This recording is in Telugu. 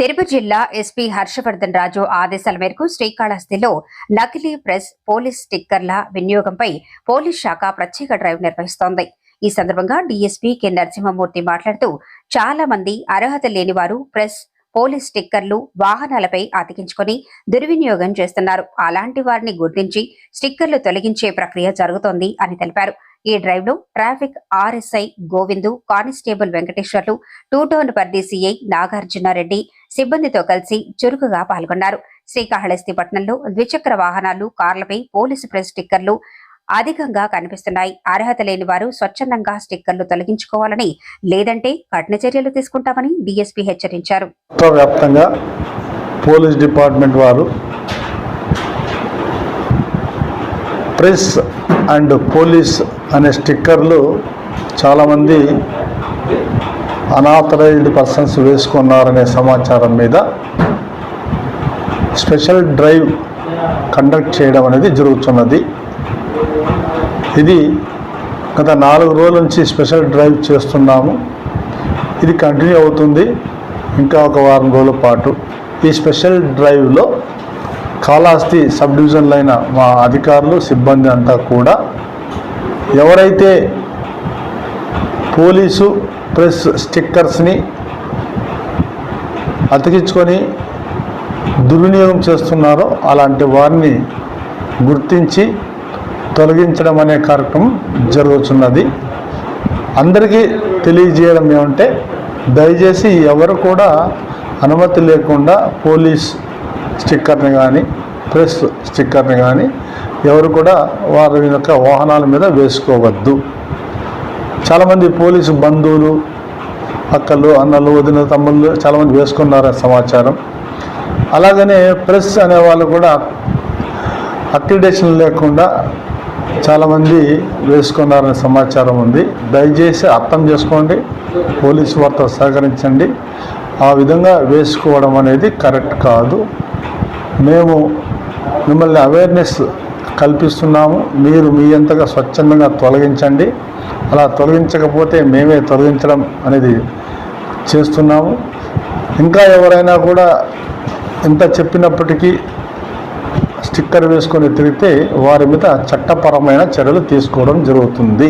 తిరుపతి జిల్లా ఎస్పీ హర్షవర్ధన్ రాజు ఆదేశాల మేరకు శ్రీకాళహస్తిలో నకిలీ ప్రెస్ పోలీస్ స్టిక్కర్ల వినియోగంపై పోలీస్ శాఖ ప్రత్యేక డ్రైవ్ నిర్వహిస్తోంది. ఈ సందర్భంగా డీఎస్పీ కె. నరసింహమూర్తి మాట్లాడుతూ చాలా మంది అర్హత లేని వారు ప్రెస్ పోలీస్ స్టిక్కర్లు వాహనాలపై అతికించుకొని దుర్వినియోగం చేస్తున్నారు. అలాంటి వారిని గుర్తించి స్టిక్కర్లు తొలగించే ప్రక్రియ జరుగుతోంది అని తెలిపారు. ఈ డ్రైవ్లో traffic RSI Govindu constable Venkateswarlu two town పరిధి సిఐ నాగార్జునారెడ్డి సిబ్బందితో కలిసి చురుకుగా పాల్గొన్నారు. శ్రీకాళహస్తి పట్టణంలో ద్విచక్ర వాహనాలు కార్లపై పోలీసు ప్రెస్ స్టిక్కర్లు అధికంగా కనిపిస్తున్నాయి. అర్హత లేని వారు స్వచ్ఛందంగా స్టిక్కర్లు తొలగించుకోవాలని లేదంటే కఠిన చర్యలు తీసుకుంటామని డీఎస్పీ హెచ్చరించారు. పోలీస్ డిపార్ట్మెంట్ వారు ప్రెస్ అండ్ పోలీస్ అనే స్టిక్కర్లు చాలామంది అనాథరైజ్డ్ పర్సన్స్ వేసుకున్నారనే సమాచారం మీద స్పెషల్ డ్రైవ్ కండక్ట్ చేయడం అనేది జరుగుతున్నది. ఇది గత నాలుగు రోజుల నుంచి స్పెషల్ డ్రైవ్ చేస్తున్నాము. ఇది కంటిన్యూ అవుతుంది. ఇంకా ఒక వారం రోజుల పాటు ఈ స్పెషల్ డ్రైవ్లో కాళహస్తి సబ్ డివిజన్లో అయిన మా అధికారులు సిబ్బంది అంతా కూడా ఎవరైతే పోలీసు ప్రెస్ స్టిక్కర్స్ని అతికించుకొని దుర్వినియోగం చేస్తున్నారో అలాంటి వారిని గుర్తించి తొలగించడం అనే కార్యక్రమం జరుగుతున్నది. అందరికీ తెలియజేయడం ఏమంటే దయచేసి ఎవరు కూడా అనుమతి లేకుండా పోలీస్ స్టిక్కర్ని కానీ ప్రెస్ స్టిక్కర్ని కానీ ఎవరు కూడా వారి యొక్క వాహనాల మీద వేసుకోవద్దు. చాలామంది పోలీసు బంధువులు అక్కలు అన్నలు వదిన తమ్ముళ్ళు చాలామంది వేసుకున్నారని సమాచారం. అలాగనే ప్రెస్ అనే వాళ్ళు కూడా అక్రిడేషన్ లేకుండా చాలామంది వేసుకున్నారనే సమాచారం ఉంది. దయచేసి అర్థం చేసుకోండి పోలీసు వారితో సహకరించండి. ఆ విధంగా వేసుకోవడం అనేది కరెక్ట్ కాదు. మేము మిమ్మల్ని అవేర్నెస్ కల్పిస్తున్నాము. మీరు మీ అంతగా స్వచ్ఛందంగా తొలగించండి. అలా తొలగించకపోతే మేమే తొలగించడం అనేది చేస్తున్నాము. ఇంకా ఎవరైనా కూడా ఎంత చెప్పినప్పటికీ స్టిక్కర్ వేసుకొని తిరిగితే వారి మీద చట్టపరమైన చర్యలు తీసుకోవడం జరుగుతుంది.